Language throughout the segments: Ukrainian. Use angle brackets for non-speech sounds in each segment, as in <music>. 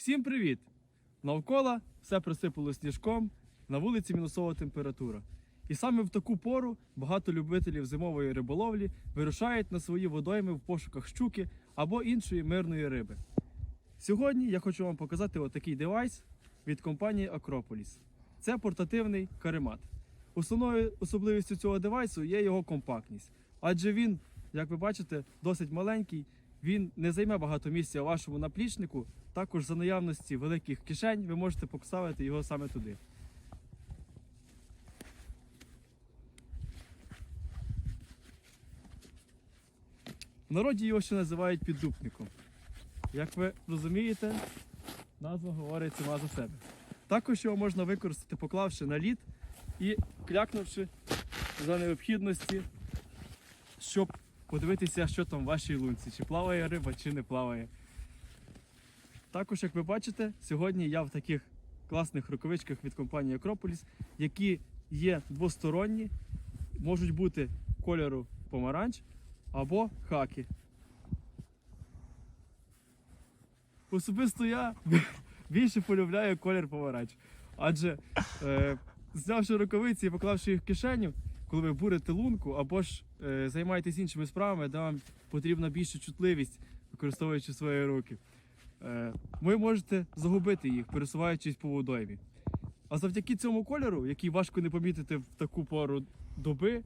Всім привіт! Навколо все присипало сніжком, на вулиці мінусова температура. І саме в таку пору багато любителів зимової риболовлі вирушають на свої водойми в пошуках щуки або іншої мирної риби. Сьогодні я хочу вам показати отакий девайс від компанії Акрополіс. Це портативний каремат. Основною особливістю цього девайсу є його компактність, адже він, як ви бачите, досить маленький. Він не займе багато місця у вашому наплічнику. Також за наявності великих кишень ви можете поставити його саме туди. В народі його ще називають піддупником. Як ви розумієте, назва говорить сама за себе. Також його можна використати, поклавши на лід і клякнувши за необхідності, щоб подивитися, що там в вашій лунці, чи плаває риба, чи не плаває. Також, як ви бачите, сьогодні я в таких класних рукавичках від компанії Акрополіс, які є двосторонні, можуть бути кольору помаранч або хаки. Особисто я <laughs> більше полюбляю колір помаранч. Адже е, знявши рукавиці і поклавши їх в кишеню, коли ви бурите лунку або ж е, займаєтесь іншими справами, де вам потрібна більша чутливість, використовуючи свої руки, е, ви можете загубити їх, пересуваючись по водоймі. А завдяки цьому кольору, який важко не помітити в таку пору доби,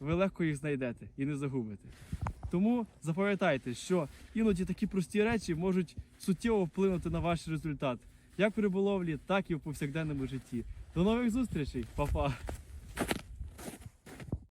ви легко їх знайдете і не загубите. Тому запам'ятайте, що іноді такі прості речі можуть суттєво вплинути на ваш результат, як в риболовлі, так і в повсякденному житті. До нових зустрічей, Па-па!